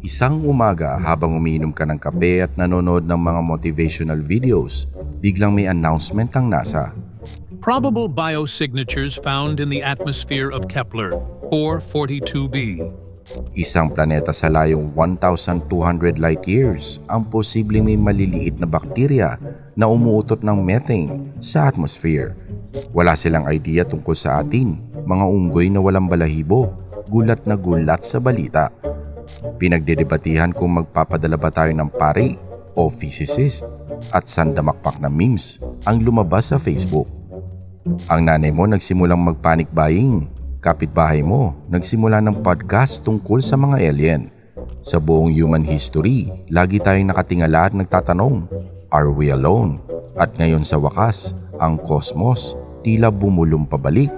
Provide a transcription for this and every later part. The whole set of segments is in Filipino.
Isang umaga habang umiinom ka ng kape at nanonood ng mga motivational videos, biglang may announcement ang NASA. Probable biosignatures found in the atmosphere of Kepler 442b. Isang planeta sa layong 1,200 light years ang posibleng may maliliit na bakterya na umuutot ng methane sa atmosphere. Wala silang idea tungkol sa atin, mga unggoy na walang balahibo, gulat na gulat sa balita. Pinagdedebatihan kung magpapadala ba tayo ng pare o physicist at sandamakpak na memes ang lumabas sa Facebook. Ang nanay mo nagsimulang mag-panic buying. Kapitbahay mo nagsimula ng podcast tungkol sa mga alien. Sa buong human history, lagi tayong nakatingala at nagtatanong, Are we alone? At ngayon sa wakas, ang kosmos tila bumulong pabalik.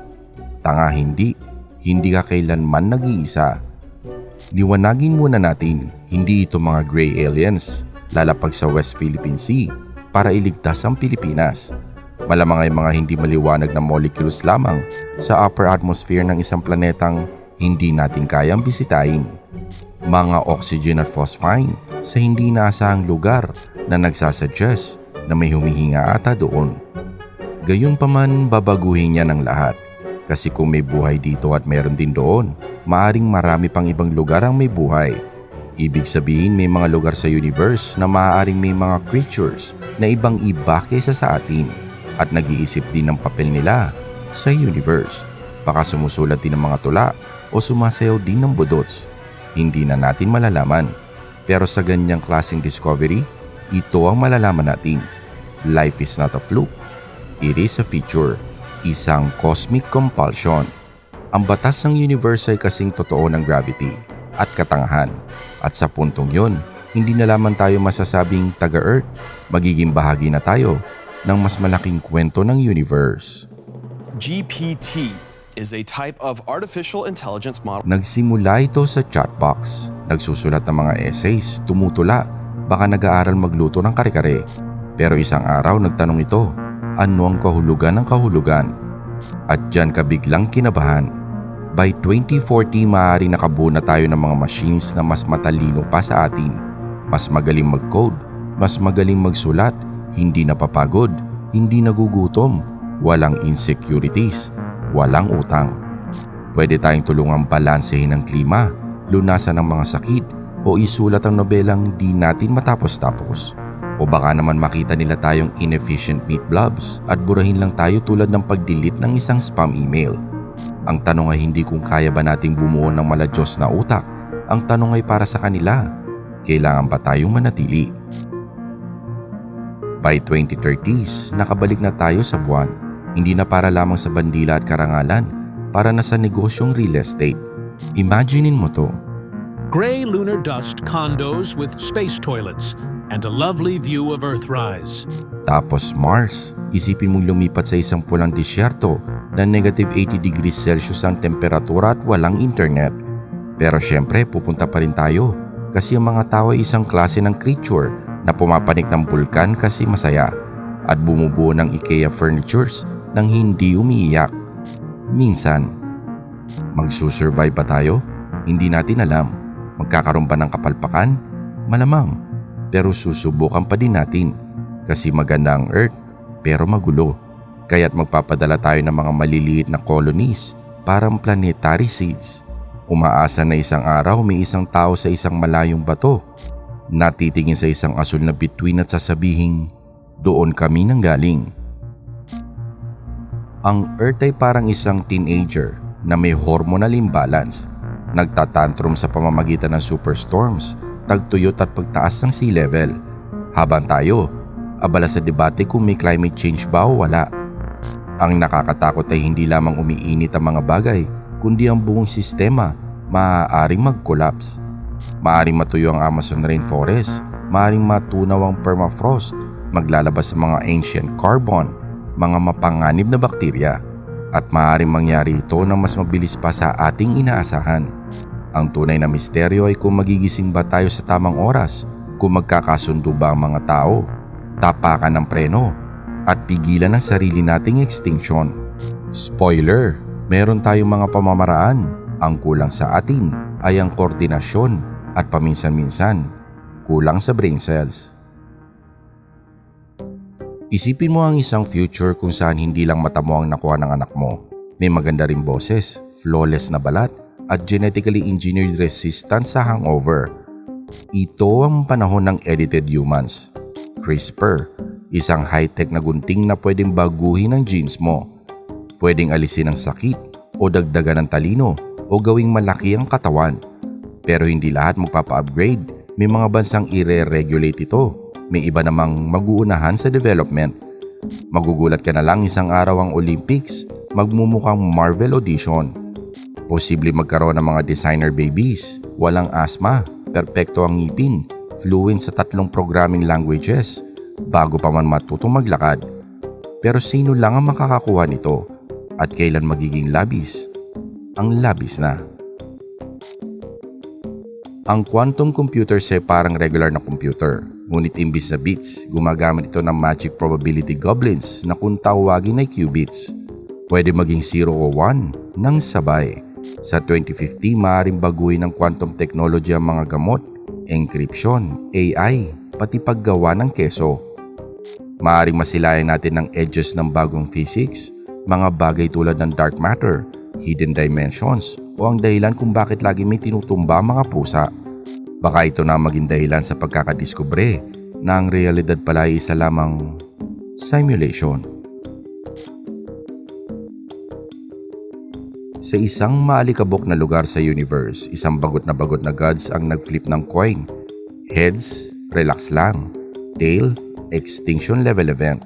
Tanga hindi, hindi ka kailanman nag-iisa. Liwanagin muna natin, hindi ito mga gray aliens lalapag sa West Philippine Sea para iligtas ang Pilipinas. Malamang ay mga hindi maliwanag na molecules lamang sa upper atmosphere ng isang planetang hindi natin kayang bisitahin. Mga oxygen at phosphine sa hindi inaasahang lugar na nagsasuggest na may humihinga ata doon. Gayunpaman babaguhin niya ng lahat kasi kung may buhay dito at meron din doon, maaring marami pang ibang lugar ang may buhay. Ibig sabihin may mga lugar sa universe na maaaring may mga creatures na ibang iba kaysa sa atin at nag-iisip din ng papel nila sa universe. Baka sumusulat din ng mga tula o sumasayaw din ng budots. Hindi na natin malalaman. Pero sa ganyang klaseng discovery, ito ang malalaman natin. Life is not a fluke. It is a feature. Isang cosmic compulsion. Ang batas ng universe ay kasing totoo ng gravity at katangahan. At sa puntong yon, hindi na lamang tayo masasabing taga-Earth. Magiging bahagi na tayo ng mas malaking kwento ng universe. GPT is a type of artificial intelligence model Nagsimula ito sa chatbox. Nagsusulat ng mga essays, tumutula, baka nag-aaral magluto ng kare-kare. Pero isang araw nagtanong ito, ano ang kahulugan ng kahulugan? At dyan ka biglang kinabahan. By 2040 maaari nakabuo na tayo ng mga machines na mas matalino pa sa atin. Mas magaling mag-code, mas magaling magsulat, hindi napapagod, hindi nagugutom, walang insecurities, walang utang. Pwede tayong tulungang balansehin ang klima, lunasan ang mga sakit, o isulat ang nobelang di natin matapos-tapos. O baka naman makita nila tayong inefficient meat blobs at burahin lang tayo tulad ng pag-delete ng isang spam email. Ang tanong ay hindi kung kaya ba nating bumuo ng maladyos na utak. Ang tanong ay para sa kanila. Kailangan ba tayong manatili? By 2030s, nakabalik na tayo sa buwan. Hindi na para lamang sa bandila at karangalan, para na sa negosyong real estate. Imaginein mo to, Gray lunar dust condos with space toilets and a lovely view of Earthrise. Tapos Mars, isipin mong lumipat sa isang pulang disyerto na negative 80 degrees Celsius ang temperatura at walang internet. Pero syempre pupunta pa rin tayo kasi ang mga tao ay isang klase ng creature na pumapanik ng bulkan kasi masaya at bumubuo ng IKEA furnitures nang hindi umiiyak. Minsan, magsusurvive ba tayo? Hindi natin alam. Magkakaroon ba ng kapalpakan? Malamang. Pero susubukan pa din natin kasi maganda ang Earth pero magulo. Kaya't magpapadala tayo ng mga maliliit na colonies parang planetary seeds. Umaasa na isang araw may isang tao sa isang malayong bato. Natitingin sa isang asul na bituin at sasabihing, doon kami nang galing. Ang Earth ay parang isang teenager na may hormonal imbalance. Nagtatantrum sa pamamagitan ng superstorms, tagtuyot at pagtaas ng sea level. Habang tayo, abala sa debate kung may climate change ba o wala. Ang nakakatakot ay hindi lamang umiinit ang mga bagay, kundi ang buong sistema maaaring mag-collapse. Maaring matuyo ang Amazon rainforest, maaring matunaw ang permafrost, maglalabas ang mga ancient carbon, mga mapanganib na bakterya, at maaaring mangyari ito ng mas mabilis pa sa ating inaasahan. Ang tunay na misteryo ay kung magigising ba tayo sa tamang oras, kung magkakasundo ba ang mga tao, tapakan ng preno, at pigilan ang sarili nating extinction. Spoiler, meron tayong mga pamamaraan. Ang kulang sa atin ay ang koordinasyon at paminsan-minsan kulang sa brain cells. Isipin mo ang isang future kung saan hindi lang mata mo ang nakuha ng anak mo. May maganda rin boses, flawless na balat, at genetically engineered resistance sa hangover. Ito ang panahon ng edited humans. CRISPR, isang high-tech na gunting na pwedeng baguhin ang genes mo. Pwedeng alisin ang sakit o dagdagan ng talino o gawing malaki ang katawan. Pero hindi lahat magpapa-upgrade. May mga bansang i-regulate ito. May iba namang mag-uunahan sa development. Magugulat ka na lang isang araw ang Olympics, magmumukhang Marvel audition. Posible magkaroon ng mga designer babies, walang asma, perpekto ang ngipin, fluent sa tatlong programming languages, bago pa man matutong maglakad. Pero sino lang ang makakakuha nito at kailan magiging labis? Ang labis na. Ang quantum computers ay parang regular na computer. Ngunit imbis na bits, gumagamit ito ng magic probability goblins na kung tawagin ay qubits. Pwede maging 0 o 1 ng sabay. Sa 2050, maaaring baguhin ng quantum technology ang mga gamot, encryption, AI, pati paggawa ng keso. Maaaring masilayan natin ng edges ng bagong physics, mga bagay tulad ng dark matter, hidden dimensions, o ang dahilan kung bakit lagi may tinutumba mga pusa. Baka ito na maging dahilan sa pagkakadiskubre na ang realidad pala ay isa lamang simulation. Sa isang maalikabok na lugar sa universe, isang bagot na bagot na gods ang nag-flip ng coin. Heads, relax lang. Tail, extinction level event.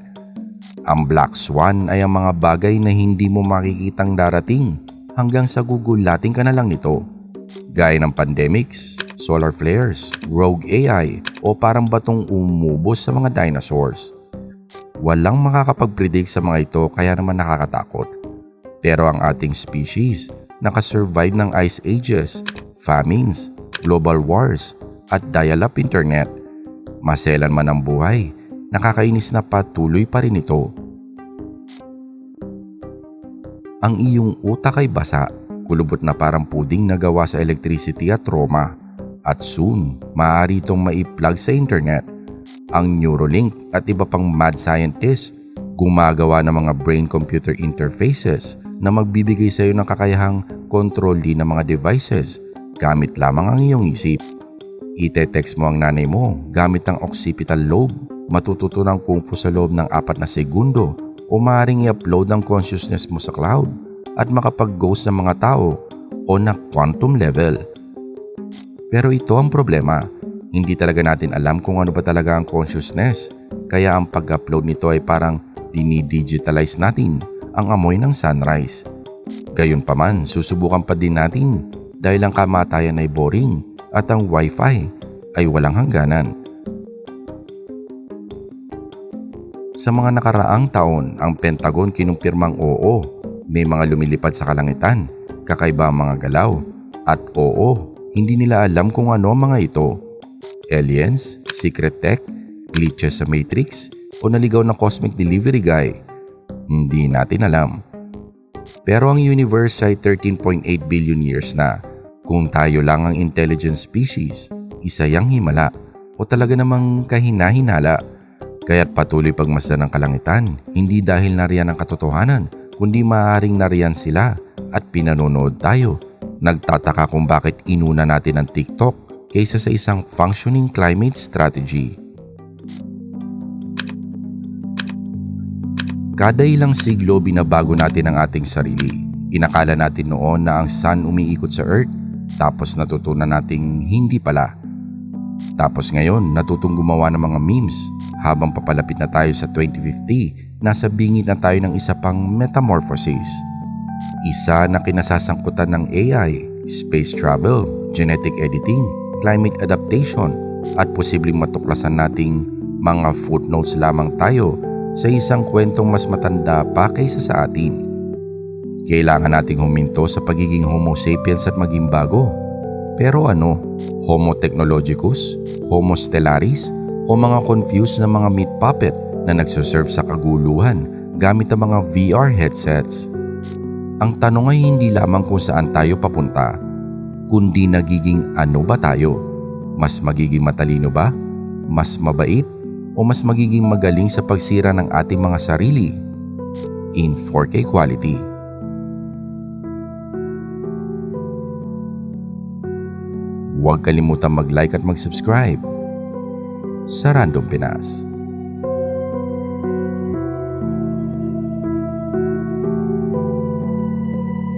Ang Black Swan ay ang mga bagay na hindi mo makikitang darating hanggang sa gugulating ka na lang nito. Gaya ng pandemics, solar flares, rogue AI o parang batong umubos sa mga dinosaurs. Walang makakapag-predict sa mga ito kaya naman nakakatakot. Pero ang ating species nakasurvive ng ice ages, famines, global wars at dial-up internet. Maselan man ang buhay, nakakainis na patuloy pa rin ito. Ang iyong utak ay basa, kulubot na parang puding na gawa sa electricity at trauma. At soon, maaari itong maiplug sa internet. Ang Neuralink at iba pang mad scientist gumagawa ng mga brain-computer interfaces na magbibigay sa iyo ng kakayahang control din ng mga devices gamit lamang ang iyong isip. Ite-text mo ang nanay mo gamit ang occipital lobe, matututo ng kung fu sa loob ng apat na segundo o maaaring i-upload ang consciousness mo sa cloud at makapag-ghost ng mga tao o na quantum level. Pero ito ang problema, hindi talaga natin alam kung ano ba talaga ang consciousness kaya ang pag-upload nito ay parang dinidigitalize natin ang amoy ng sunrise. Gayunpaman, susubukan pa din natin dahil ang kamatayan ay boring at ang wifi ay walang hangganan. Sa mga nakaraang taon, ang Pentagon kinumpirmang oo, may mga lumilipad sa kalangitan, kakaiba ang mga galaw, at oo, hindi nila alam kung ano ang mga ito. Aliens, secret tech, glitches sa Matrix, o naligaw na cosmic delivery guy. Hindi natin alam. Pero ang universe ay 13.8 billion years na. Kung tayo lang ang intelligent species, isa yang himala o talaga namang kahina-hinala. Kaya't patuloy pagmasdan ng kalangitan, hindi dahil nariyan ang katotohanan, kundi maaaring nariyan sila at pinanonood tayo. Nagtataka kung bakit inuna natin ang TikTok kaysa sa isang functioning climate strategy. Kada ilang siglo binabago natin ang ating sarili. Inakala natin noon na ang sun umiikot sa earth, tapos natutunan nating hindi pala. Tapos ngayon, natutong gumawa ng mga memes. Habang papalapit na tayo sa 2050, nasa bingit na tayo ng isa pang metamorphosis. Isa na kinasasangkutan ng AI, space travel, genetic editing, climate adaptation, at posibleng matuklasan nating mga footnotes lamang tayo sa isang kwentong mas matanda pa kaysa sa atin. Kailangan nating huminto sa pagiging homo sapiens at maging bago. Pero ano, homo technologicus, homo stellaris, o mga confused na mga meat puppet na nagsuserve sa kaguluhan gamit ang mga VR headsets? Ang tanong ay hindi lamang kung saan tayo papunta, kundi nagiging ano ba tayo? Mas magiging matalino ba? Mas mabait? O mas magiging magaling sa pagsira ng ating mga sarili? In 4K quality. Huwag kalimutang mag-like at mag-subscribe sa Random Pinas.